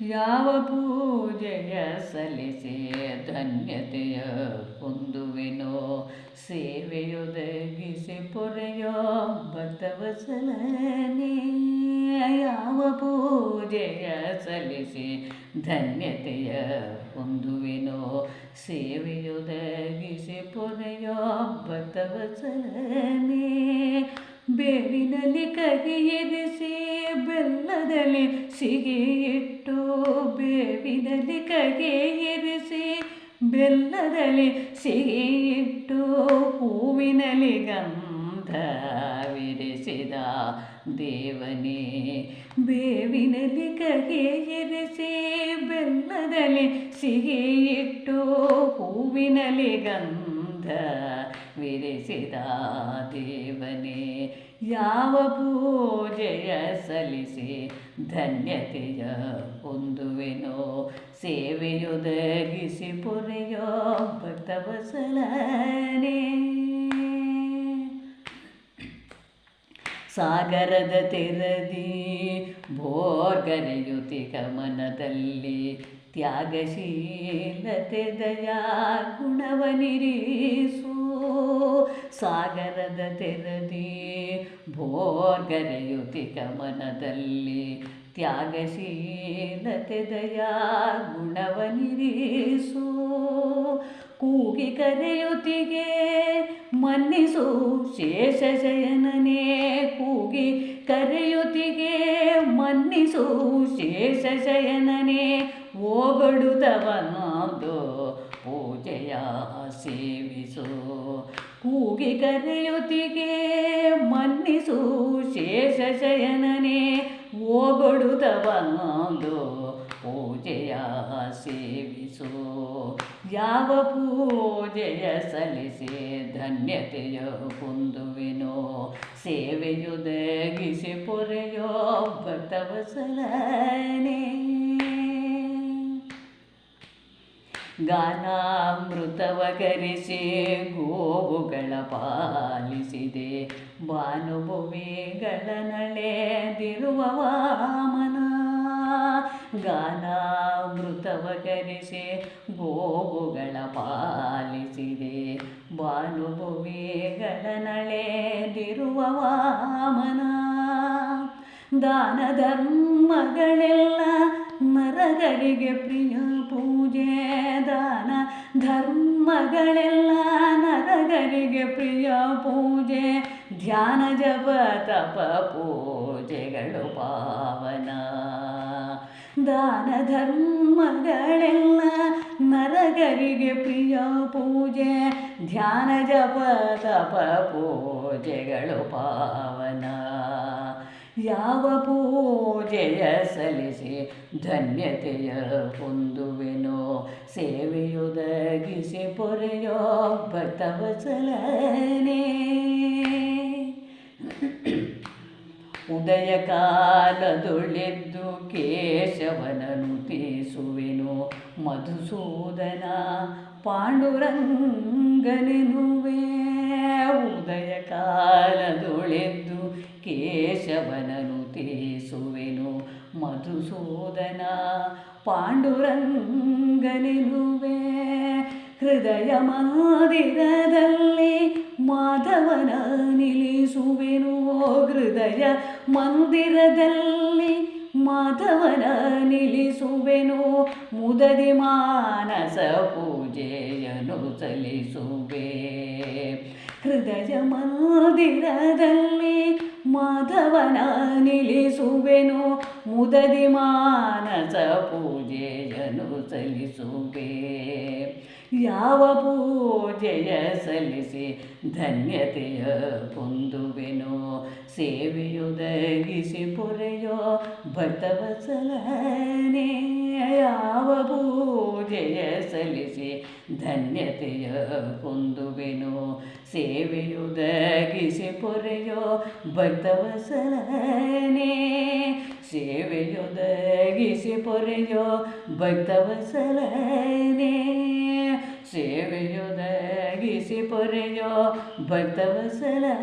ಯಾವ ಪೂಜೆಯ ಸಲ್ಲಿಸಿ ಧನ್ಯತೆಯ ಹೊಂದುವೆನೋ ಸೇವೆಯೊದಗಿಸಿ ಪೊರೆಯೋ ಭಕ್ತವಸಲನೇ ಯಾವ ಪೂಜೆಯ ಸಲ್ಲಿಸಿ ಧನ್ಯತೆಯ ಹೊಂದುವೆನೋ ಸೇವೆಯೊದಗಿಸಿ ಪೊರೆಯೋ ಭಕ್ತವಸಲನೇ ಬೇವಿನಲ್ಲಿ ಕಹಿಯಿರಿಸಿ ಬೆಲ್ಲದಲ್ಲಿ ಸಿಹಿ ಇಟ್ಟು ಕಗೆ ಇರಿಸಿ, ಬೆಲ್ಲದಲ್ಲಿ ಇಟ್ಟು ಹೂವಿನಲ್ಲಿ ಗಂಧ ವಿರಿಸಿದ ದೇವನೇ, ಬೇವಿನಲ್ಲಿ ಕಹಿಯಿರಿಸಿ ಬೆಲ್ಲದಲ್ಲಿ ಸಿಹಿ ಇಟ್ಟು ಹೂವಿನಲ್ಲಿ ಗಂಧ ವಿರಿಸಿದ ದೇವನೇ ಯಾವ ಪೂಜೆಯ ಸಲ್ಲಿಸಿ ಧನ್ಯತೆಯ ಹೊಂದುವೆನೋ ಸೇವೆಯೊದಗಿಸಿ ಪೊರೆಯೋ ಭಕ್ತವಸಲನೇ. ಸಾಗರದ ತೆರದಿ ಭೋರ್ಗರೆಯುತಿ ಗಮನದಲ್ಲಿ ತ್ಯಾಗಶೀಲತೆ, ದಯಾ, ಗುಣವನಿರೀಸು. ಸಾಗರದ ತೆರದಿ ಕಮನದಲ್ಲಿ ತ್ಯಾಗಶೀಲತೆ ದಯಾ ಗುಣವನಿರಿಸು. ಕೂಗಿ ಕರೆಯುತ್ತಿಗೆ ಮನ್ನಿಸು ಶೇಷಶಯನನೇ ಕೂಗಿ ಕರೆಯುತ್ತಿಗೆ ಮನ್ನಿಸು ಶೇಷಶಯನನೇ ಓಗಡುತ್ತವನದು ಪೂಜೆಯ ಸೇವಿಸು. ಕೂಗಿ ಕರೆಯುತ್ತಿಗೆ ಮನ್ನಿಸು ಶೇಷ ಶಯನನೇ. ಓಗೊಡುತ್ತವನೊಂದು ಪೂಜೆಯ ಸೇವಿಸು. ಯಾವ ಪೂಜೆಯ ಸಲ್ಲಿಸಿ ಧನ್ಯತೆಯ ಹೊಂದುವೆನೋ ಸೇವೆಯುದಗಿಸಿ ಪೊರೆಯೋ ಭಕ್ತವಸಲನೇ ಗಾನಾಮೃತವಗರಿಸಿ ಗೋವುಗಳ ಪಾಲಿಸಿದೆ. ಭಾನುಭೂಮಿಗಳ ನಳೆದಿರುವ ವಾಮನ ಗಾನಾಮೃತವಗರಿಸಿ ಗೋವುಗಳ ಪಾಲಿಸಿದೆ. ಭಾನುಭೂಮಿಗಳ ನಳೆದಿರುವ ವಾಮನ ದಾನ ಧರ್ಮಗಳೆಲ್ಲ ನರಗರಿಗೆ ಪ್ರಿಯ ಪೂಜೆ, ದಾನ, ಧರ್ಮಗಳೆಲ್ಲ ನರಗರಿಗೆ ಪ್ರಿಯ ಪೂಜೆ. ಧ್ಯಾನ, ಜಪ, ತಪ, ಪೂಜೆಗಳು ಪಾವನ. ದಾನ, ಧರ್ಮಗಳೆಲ್ಲ ನರಗರಿಗೆ ಪ್ರಿಯ ಪೂಜೆ. ಧ್ಯಾನ, ಜಪ, ತಪ, ಪೂಜೆಗಳು ಪಾವನ. ಯಾವ ಪೂಜೆಯ ಸಲ್ಲಿಸಿ ಧನ್ಯತೆಯ ಹೊಂದುವೆನೋ? ಸೇವೆಯೊದಗಿಸಿ ಪೊರೆಯೋ ಭಕ್ತವಸಲನೇ ಉದಯ ಕಾಲದೊಳೆದ್ದು ಕೇಶವನನು ತೀಸುವೆನು? ಮಧುಸೂದನ ಪಾಂಡುರಂಗನೆನುವೆ ಉದಯ ಕಾಲದೊಳೆದ್ದು ಕೇಶವನನು ತಿಳಿಸುವೆನು. ಮಧುಸೂದನ ಪಾಂಡುರಂಗನೆನುವೆ ಹೃದಯ ಮಂದಿರದಲ್ಲಿ ಮಾಧವನ ನಿಲ್ಲಿಸುವೆನು. ಹೃದಯ ಮಂದಿರದಲ್ಲಿ ಮಾಧವನ ನಿಲ್ಲಿಸುವೆನು. ಮುದದಿ ಮಾನಸ ಪೂಜೆಯನ್ನು ಸಲ್ಲಿಸುವೆ. ಹೃದಯ ಮಂದಿರದಲ್ಲಿ ಮಾಧವನ ನಿಲ್ಲಿಸುವೆನು ಮುದದಿ ಮಾನಸ ಪೂಜೆಯನ್ನು ಸಲ್ಲಿಸುವೆ ಯಾವ ಪೂಜೆಯ ಸಲ್ಲಿಸಿ ಧನ್ಯತೆಯ ಹೊಂದುವೆನೋ? ಸೇವೆಯೊದಗಿಸಿ ಪೊರೆಯೋ ಭಕ್ತವಸಲನೆ ಯಾವ ಪೂಜೆಯ ಸಲ್ಲಿಸಿ ಧನ್ಯತೆಯ ಹೊಂದುವೆನೋ? ಸೇವೆಯೊದಗಿಸಿ ಪೊರೆಯೋ ಭಕ್ತವಸಲನೆ ಸೇವೆಯೊದಗಿಸಿ ಪೊರೆಯೋ ಭಕ್ತವಸಲನೇ ಸೇವೆಯೊದಗಿಸಿ ಪೊರೆಯೋ ಭಕ್ತವಸಲನೇ